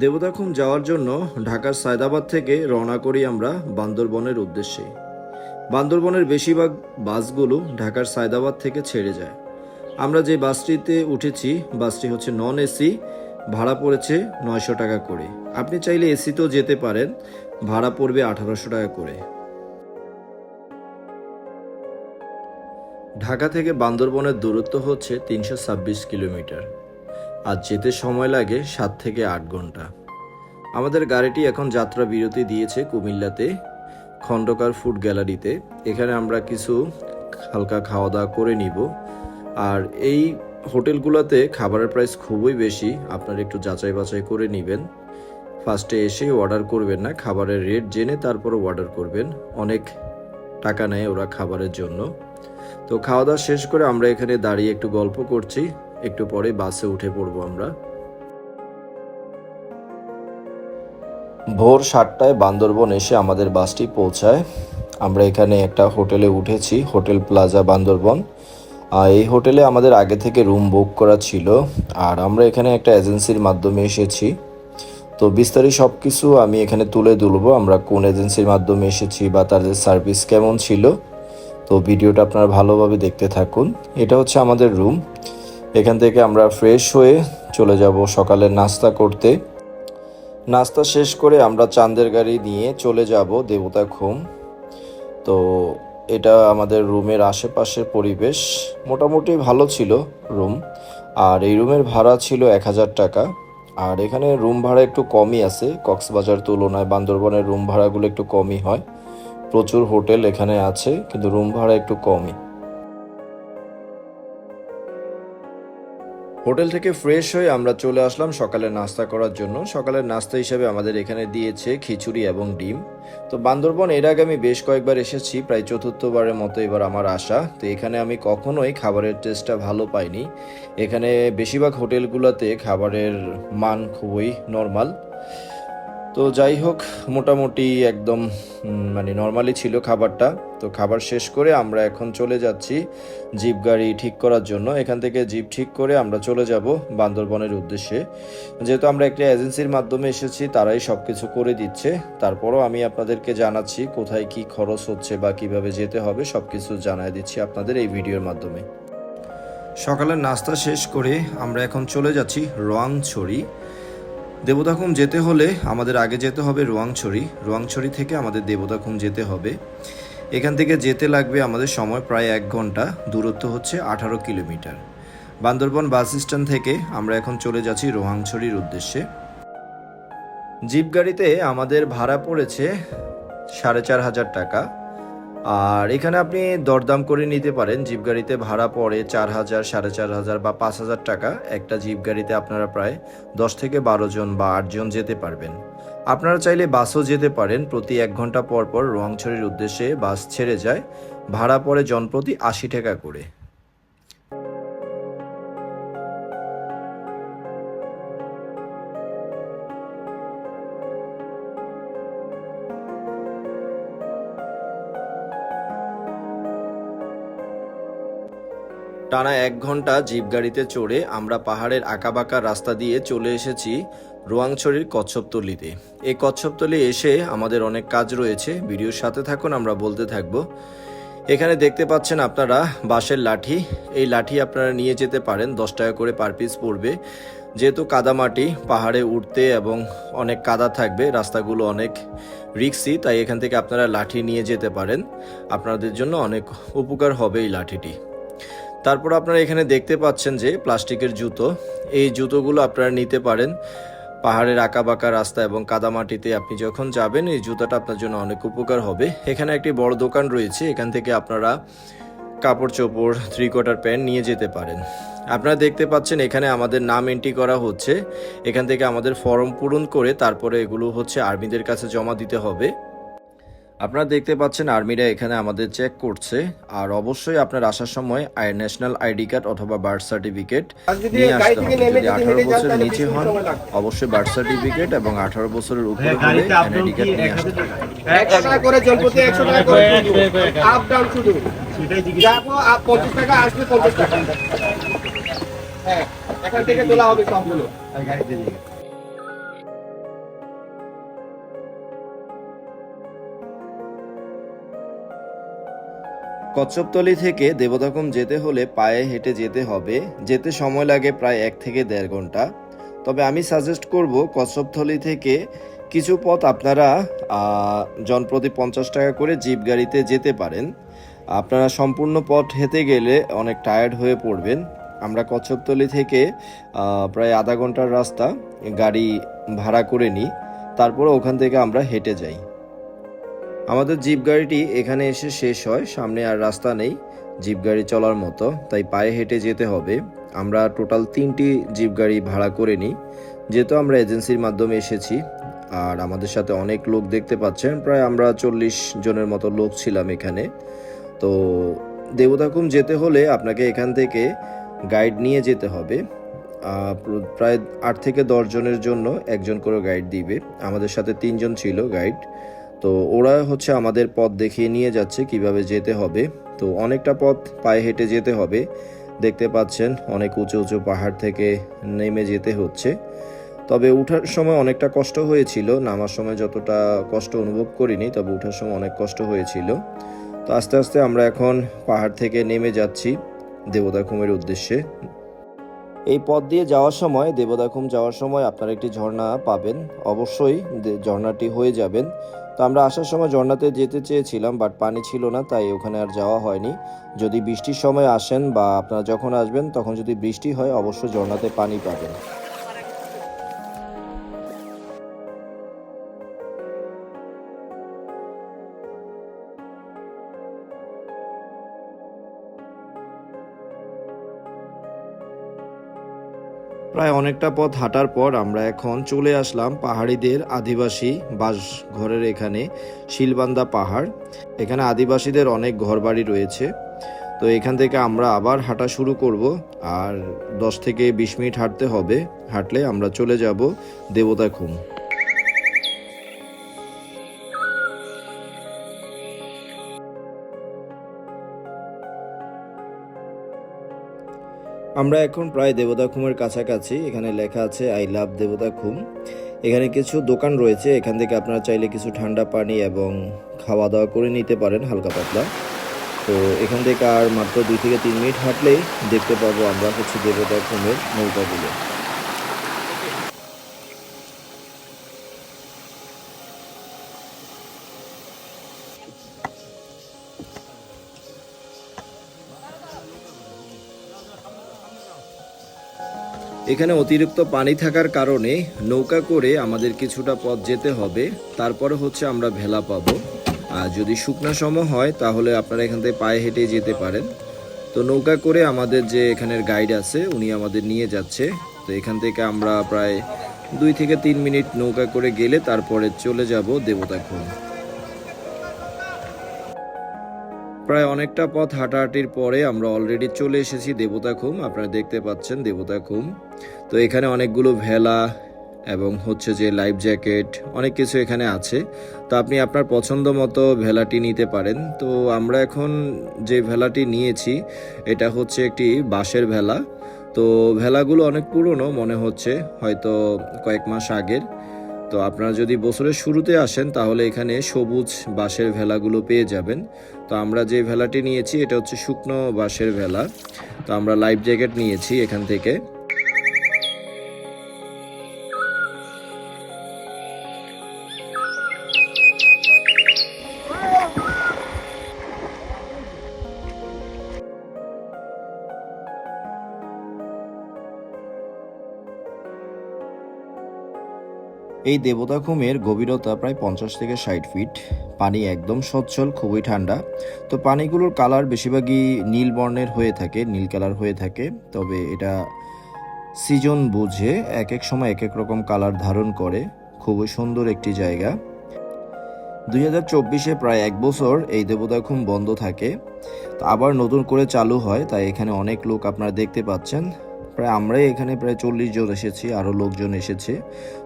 দেবতাখুম যাওয়ার জন্য ঢাকার সায়দাবাদ থেকে রওনা করি আমরা বান্দরবনের উদ্দেশ্যে। বান্দরবনের বেশিরভাগ বাসগুলো ঢাকার সায়দাবাদ থেকে ছেড়ে যায়। আমরা যে বাসটিতে উঠেছি, বাসটি হচ্ছে নন এসি ভাড়া পড়েছে নয়শো টাকা করে। আপনি চাইলে এসিতেও যেতে পারেন, ভাড়া পড়বে আঠারোশো টাকা করে। ঢাকা থেকে বান্দরবনের দূরত্ব হচ্ছে তিনশো ছাব্বিশ কিলোমিটার। আর যেতে সময় লাগে সাত থেকে আট ঘণ্টা। আমাদের গাড়িটি এখন যাত্রা বিরতি দিয়েছে কুমিল্লাতে, খন্দকার ফুড গ্যালারিতে। এখানে আমরা কিছু হালকা খাওয়া দাওয়া করে নিব। আর এই হোটেলগুলোতে খাবারের প্রাইস খুবই বেশি, আপনারা একটু যাচাই বাছাই করে নেবেন। ফার্স্টে এসে অর্ডার করবেন না, খাবারের রেট জেনে তারপর অর্ডার করবেন। অনেক টাকা নেয় ওরা খাবারের জন্য। তো খাওয়া দাওয়া শেষ করে আমরা এখানে দাঁড়িয়ে একটু গল্প করছি। একটু পরে বাসে উঠে পড়ব আমরা। ভোর সাতটায় বান্দরবন এসে আমাদের বাসটি পৌঁছায়। আমরা এখানে একটা হোটেলে উঠেছি, হোটেল প্লাজা বান্দরবন। এই হোটেলে আমাদের আগে থেকে রুম বুক করা ছিল। আর আমরা এখানে একটা এজেন্সির মাধ্যমে এসেছি। তো বিস্তারিত সব কিছু আমি এখানে তুলে তুলবো আমরা কোন এজেন্সির মাধ্যমে এসেছি বা তাদের সার্ভিস কেমন ছিল। তো ভিডিওটা আপনারা ভালোভাবে দেখতে থাকুন। এটা হচ্ছে আমাদের রুম। এখান থেকে আমরা ফ্রেশ হয়ে চলে যাব সকালের নাস্তা করতে। নাস্তা শেষ করে আমরা চাঁদের গাড়ি নিয়ে চলে যাব দেবতা খুম তো এটা আমাদের রুমের আশেপাশের পরিবেশ। মোটামুটি ভালো ছিল রুম। আর এই রুমের ভাড়া ছিল এক হাজার টাকা। আর এখানে রুম ভাড়া একটু কমই আছে। কক্সবাজার তুলনায় বান্দরবনের রুম ভাড়াগুলো একটু কমই হয়। প্রচুর হোটেল এখানে আছে, কিন্তু রুম ভাড়া একটু কমই। হোটেল থেকে ফ্রেশ হয়ে আমরা চলে আসলাম সকালে নাস্তা করার জন্য। সকালের নাস্তা হিসেবে আমাদের এখানে দিয়েছে খিচুড়ি এবং ডিম। তো বান্দরবন, এর আগে আমি বেশ কয়েকবার এসেছি, প্রায় চতুর্থবারের মতো এবার আমার আসা। তো এখানে আমি কখনোই খাবারের টেস্টটা ভালো পাইনি। এখানে বেশিরভাগ হোটেলগুলোতে খাবারের মান খুবই নর্মাল। তো যাই হোক, মোটামুটি একদম মানে নর্মালি ছিল খাবারটা। তো খাবার শেষ করে আমরা এখন চলে যাচ্ছি জিপ গাড়ি ঠিক করার জন্য। এখান থেকে জিপ ঠিক করে আমরা চলে যাব বান্দরবনের উদ্দেশ্যে। যেহেতু আমরা একটি এজেন্সির মাধ্যমে এসেছি, তারাই সব কিছু করে দিচ্ছে। তারপরও আমি আপনাদেরকে জানাচ্ছি কোথায় কি খরচ হচ্ছে বা কীভাবে যেতে হবে সব কিছু জানাই দিচ্ছি আপনাদের এই ভিডিওর মাধ্যমে। সকালের নাস্তা শেষ করে আমরা এখন চলে যাচ্ছি রোয়াংছড়ি। দেবতাখুম যেতে হলে আমাদের আগে যেতে হবে রোয়াংছড়ি। রোয়াংছড়ি থেকে আমাদের দেবতাখুম যেতে হবে। এখান থেকে যেতে লাগবে আমাদের সময় প্রায় এক ঘণ্টা। দূরত্ব হচ্ছে আঠারো কিলোমিটার। বান্দরবন বাস স্ট্যান্ড থেকে আমরা এখন চলে যাচ্ছি রোহাংছড়ির উদ্দেশ্যে। জিপ গাড়িতে আমাদের ভাড়া পড়েছে সাড়ে চার হাজার টাকা। আর এখানে আপনি দরদাম করে নিতে পারেন। জিপ গাড়িতে ভাড়া পড়ে চার হাজার, সাড়ে চার হাজার বা পাঁচ হাজার টাকা। একটা জিপ গাড়িতে আপনারা প্রায় দশ থেকে বারো জন বা আটজন যেতে পারবেন। আপনারা চাইলে বাসও যেতে পারেন। প্রতি এক ঘণ্টা পর পর রোয়াংছড়ির উদ্দেশ্যে বাস ছেড়ে যায়। ভাড়া পড়ে জনপ্রতি আশি টাকা করে। টানা এক ঘণ্টা জিপ গাড়িতে চড়ে আমরা পাহাড়ের আঁকাবাঁকা রাস্তা দিয়ে চলে এসেছি রোয়াংছড়ির কচ্ছপতলিতে। এই কচ্ছপতলি এসে আমাদের অনেক কাজ রয়েছে। ভিডিওর সাথে থাকুন, আমরা বলতে থাকব। এখানে দেখতে পাচ্ছেন আপনারা বাঁশের লাঠি। এই লাঠি আপনারা নিয়ে যেতে পারেন, দশ টাকা করে পার পিস পড়বে। যেহেতু কাদামাটি পাহাড়ে উঠতে এবং অনেক কাদা থাকবে, রাস্তাগুলো অনেক রিক্সি, তাই এখান থেকে আপনারা লাঠি নিয়ে যেতে পারেন। আপনাদের জন্য অনেক উপকার হবে এই লাঠিটি। তারপর আপনারা এখানে দেখতে পাচ্ছেন যে প্লাস্টিকের জুতো, এই জুতোগুলো আপনারা নিতে পারেন। পাহাড়ের আঁকা বাঁকা রাস্তা এবং কাদামাটিতে আপনি যখন যাবেন, এই জুতাটা আপনার জন্য অনেক উপকার হবে। এখানে একটি বড় দোকান রয়েছে, এখান থেকে আপনারা কাপড় চোপড় থ্রি কোয়ার্টার প্যান্ট নিয়ে যেতে পারেন। আপনারা দেখতে পাচ্ছেন এখানে আমাদের নাম এন্ট্রি করা হচ্ছে। এখান থেকে আমাদের ফর্ম পূরণ করে তারপরে এগুলো হচ্ছে আর্মিদের কাছে জমা দিতে হবে। আপনারা দেখতে পাচ্ছেন আর্মিরা এখানে আমাদের চেক করছে আর অবশ্যই আপনার আসার সময় আই ন্যাশনাল আইডি কার্ড অথবা বার্থ সার্টিফিকেট নিয়ে আসতে হবে। যদি আঠারো বছরের নিচে হন অবশ্যই বার্থ সার্টিফিকেট এবং আঠারো বছরের উপরে হলে গাড়িতে আপ এনআইডি কার্ড নিয়ে আসতে হবে। একশো টাকা করে জলপতি একশো টাকা করে আপ ডাউন শুধু। সেটাই জিজ্ঞেস যাব আপ পঞ্চাশ টাকা আসবে পঞ্চাশ টাকা। হ্যাঁ এখান থেকে তোলা হবে সবগুলো। গাড়িতে কচ্ছপতলি থেকে দেবদাকুম যেতে হলে পায়ে হেঁটে যেতে হবে। যেতে সময় লাগে প্রায় এক থেকে দেড় ঘণ্টা। তবে আমি সাজেস্ট করব কচ্ছপতলি থেকে কিছু পথ আপনারা জনপ্রতি পঞ্চাশ টাকা করে জিপ গাড়িতে যেতে পারেন। আপনারা সম্পূর্ণ পথ হেঁটে গেলে অনেক টায়ার্ড হয়ে পড়বেন। আমরা কচ্ছপতলি থেকে প্রায় আধা ঘণ্টার রাস্তা গাড়ি ভাড়া করে নিই। তারপরে ওখান থেকে আমরা হেঁটে যাই। আমাদের জিপ গাড়িটি এখানে এসে শেষ হয়, সামনে আর রাস্তা নেই। জিপ গাড়ি চলার মতো, তাই পায়ে হেঁটে যেতে হবে। আমরা টোটাল তিনটি জিপ গাড়ি ভাড়া করে নিই। যেহেতু আমরা এজেন্সির মাধ্যমে এসেছি, আর আমাদের সাথে অনেক লোক দেখতে পাচ্ছেন, প্রায় আমরা চল্লিশ জনের মতো লোক ছিলাম এখানে। তো দেবতাকুম যেতে হলে আপনাকে এখান থেকে গাইড নিয়ে যেতে হবে। প্রায় আট থেকে দশ জনের জন্য একজন করে গাইড দিবে। আমাদের সাথে তিনজন ছিল গাইড। তো ওরা হচ্ছে আমাদের পথ দেখিয়ে নিয়ে যাচ্ছে কীভাবে যেতে হবে। তো অনেকটা পথ পায়ে হেঁটে যেতে হবে। দেখতে পাচ্ছেন অনেক উঁচু উঁচু পাহাড় থেকে নেমে যেতে হচ্ছে। তবে উঠার সময় অনেকটা কষ্ট হয়েছিল। নামার সময় যতটা কষ্ট অনুভব করিনি, তবে উঠার সময় অনেক কষ্ট হয়েছিল। তো আস্তে আস্তে আমরা এখন পাহাড় থেকে নেমে যাচ্ছি দেবতা দেবদাখুমের উদ্দেশ্যে। এই পথ দিয়ে যাওয়ার সময় দেবদাখুম যাওয়ার সময় আপনারা একটি ঝর্ণা পাবেন। অবশ্যই ঝর্ণাটি হয়ে যাবেন। তো আমরা আসার সময় ঝর্ণাতে যেতে চেয়েছিলাম, বাট পানি ছিল না, তাই ওখানে আর যাওয়া হয়নি। যদি বৃষ্টির সময় আসেন বা আপনারা যখন আসবেন, তখন যদি বৃষ্টি হয়, অবশ্যই ঝর্ণাতে পানি পাবেন। প্রায় অনেকটা পথ হাঁটার পর আমরা এখন চলে আসলাম পাহাড়িদের আদিবাসী বাস ঘরের এখানে শিলবান্দা পাহাড়। এখানে আদিবাসীদের অনেক ঘরবাড়ি রয়েছে। তো এখান থেকে আমরা আবার হাঁটা শুরু করব। আর দশ থেকে বিশ মিনিট হাঁটতে হবে। হাঁটলে আমরা চলে যাব দেবতা দেবতাখুম। আমরা এখন প্রায় দেবতা দেবতাখুমের কাছাকাছি, এখানে লেখা আছে, আই লাভ দেবতা খুম। এখানে কিছু দোকান রয়েছে, এখান থেকে আপনারা চাইলে কিছু ঠান্ডা পানি এবং খাওয়া দাওয়া করে নিতে পারেন, হালকা পাতলা। তো এখান থেকে আর মাত্র দুই থেকে তিন মিনিট হাঁটলেই দেখতে পাবো আমরা হচ্ছে দেবতাখুমের নৌকাগুলো। এখানে অতিরিক্ত পানি থাকার কারণে নৌকা করে আমাদের কিছুটা পথ যেতে হবে। তারপরে হচ্ছে আমরা ভেলা পাবো। আর যদি শুকনা সম হয়, তাহলে আপনারা এখান থেকে পায়ে হেঁটে যেতে পারেন। তো নৌকা করে আমাদের যে এখানের গাইড আছে, উনি আমাদের নিয়ে যাচ্ছে। তো এখান থেকে আমরা প্রায় দুই থেকে তিন মিনিট নৌকা করে গেলে তারপরে চলে যাব দেবতাখুম প্রায় অনেকটা পথ হাঁটাহাঁটির পরে আমরা অলরেডি চলে এসেছি দেবতাখুম আপনারা দেখতে পাচ্ছেন দেবতা দেবতাখুম তো এখানে অনেকগুলো ভেলা এবং হচ্ছে যে লাইফ জ্যাকেট অনেক কিছু এখানে আছে। তো আপনি আপনার পছন্দ মতো ভেলাটি নিতে পারেন। তো আমরা এখন যে ভেলাটি নিয়েছি, এটা হচ্ছে একটি বাঁশের ভেলা। তো ভেলাগুলো অনেক পুরনো, মনে হচ্ছে হয়তো কয়েক মাস আগের। তো আপনারা যদি বছরের শুরুতে আসেন, তাহলে এখানে সবুজ বাঁশের ভেলাগুলো পেয়ে যাবেন। তো আমরা যে ভেলাটি নিয়েছি, এটা হচ্ছে শুকনো বাঁশের ভেলা। তো আমরা লাইফ জ্যাকেট নিয়েছি এখান থেকে। এই দেবতাখুমের গভীরতা প্রায় পঞ্চাশ থেকে ষাট ফিট পানি একদম সচ্ছল, খুবই ঠান্ডা। তো পানিগুলোর কালার বেশিরভাগই নীল বর্ণের হয়ে থাকে, নীল কালার হয়ে থাকে। তবে এটা সিজন বুঝে এক এক সময় এক এক রকম কালার ধারণ করে। খুবই সুন্দর একটি জায়গা। দুই হাজার চব্বিশে প্রায় এক বছর এই দেবতাখুম বন্ধ থাকে। আবার নতুন করে চালু হয়, তাই এখানে অনেক লোক আপনারা দেখতে পাচ্ছেন। প্রায় আমরাই এখানে প্রায় চল্লিশ জন এসেছি আরও লোকজন এসেছে।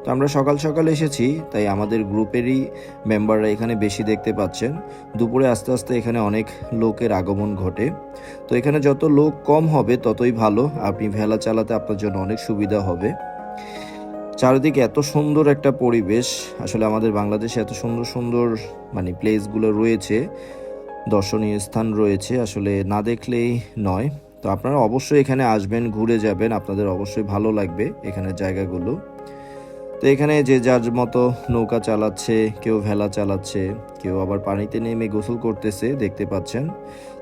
তো আমরা সকাল সকাল এসেছি, তাই আমাদের গ্রুপেরই মেম্বাররা এখানে বেশি দেখতে পাচ্ছেন। দুপুরে আস্তে আস্তে এখানে অনেক লোকের আগমন ঘটে। তো এখানে যত লোক কম হবে, ততই ভালো। আপনি ভেলা চালাতে আপনার জন্য অনেক সুবিধা হবে। চারিদিকে এত সুন্দর একটা পরিবেশ। আসলে আমাদের বাংলাদেশে এত সুন্দর সুন্দর মানে প্লেসগুলো রয়েছে। দর্শনীয় স্থান রয়েছে। আসলে না দেখলেই নয়। তো আপনারা অবশ্যই এখানে আসবেন, ঘুরে যাবেন। আপনাদের অবশ্যই ভালো লাগবে এখানে জায়গাগুলো। তো এখানে যে যার মতো নৌকা চালাচ্ছে, কেউ ভেলা চালাচ্ছে, কেউ আবার পানিতে নেমে গোসল করতেছে, দেখতে পাচ্ছেন।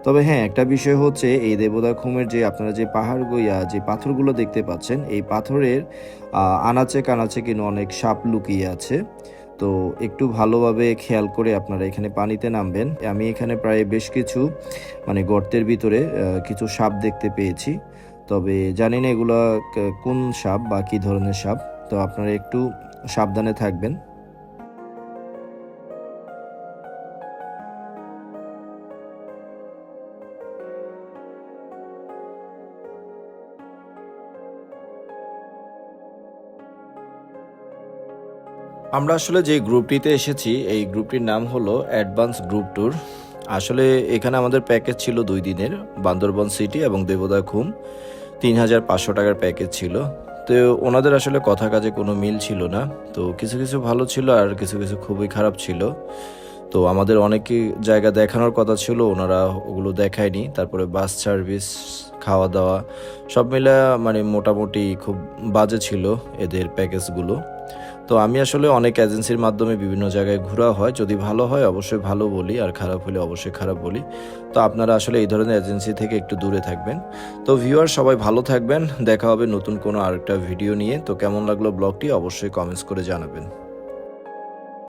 তবে হ্যাঁ একটা বিষয় হচ্ছে এই দেবদা খুমের যে আপনারা যে পাহাড় গইয়া যে পাথরগুলো দেখতে পাচ্ছেন, এই পাথরের আনাচে কানাচে কিন্তু অনেক সাপ লুকিয়ে আছে। তো একটু ভালোভাবে খেয়াল করে আপনারা এখানে পানিতে নামবেন। আমি এখানে প্রায় বেশ কিছু মানে গর্তের ভিতরে কিছু সাপ দেখতে পেয়েছি। তবে জানি না এগুলা কোন সাপ বা কী ধরনের সাপ। তো আপনারা একটু সাবধানে থাকবেন। আমরা আসলে যে গ্রুপটিতে এসেছি, এই গ্রুপটির নাম হলো অ্যাডভান্স গ্রুপ ট্যুর। আসলে এখানে আমাদের প্যাকেজ ছিল দুই দিনের, বান্দরবন সিটি এবং দেবদা খুম। তিন হাজার পাঁচশো টাকার প্যাকেজ ছিল। তো ওনাদের আসলে কথা কাজে কোনো মিল ছিল না। তো কিছু কিছু ভালো ছিল আর কিছু কিছু খুবই খারাপ ছিল। তো আমাদের অনেক জায়গা দেখানোর কথা ছিল, ওনারা ওগুলো দেখায়নি। তারপরে বাস সার্ভিস খাওয়া দাওয়া সব মিলে মানে মোটামুটি খুব বাজে ছিল এদের প্যাকেজগুলো। তো আমি আসলে অনেক এজেন্সির মাধ্যমে বিভিন্ন জায়গায় ঘোরা হয়। যদি ভালো হয়, অবশ্যই ভালো বলি, আর খারাপ হলে অবশ্যই খারাপ বলি। তো আপনারা আসলে এই ধরনের এজেন্সি থেকে একটু দূরে থাকবেন। তো ভিউয়ার সবাই ভালো থাকবেন। দেখা হবে নতুন কোনো আরেকটা ভিডিও নিয়ে। তো কেমন লাগল ব্লগটি অবশ্যই কমেন্টস করে জানাবেন।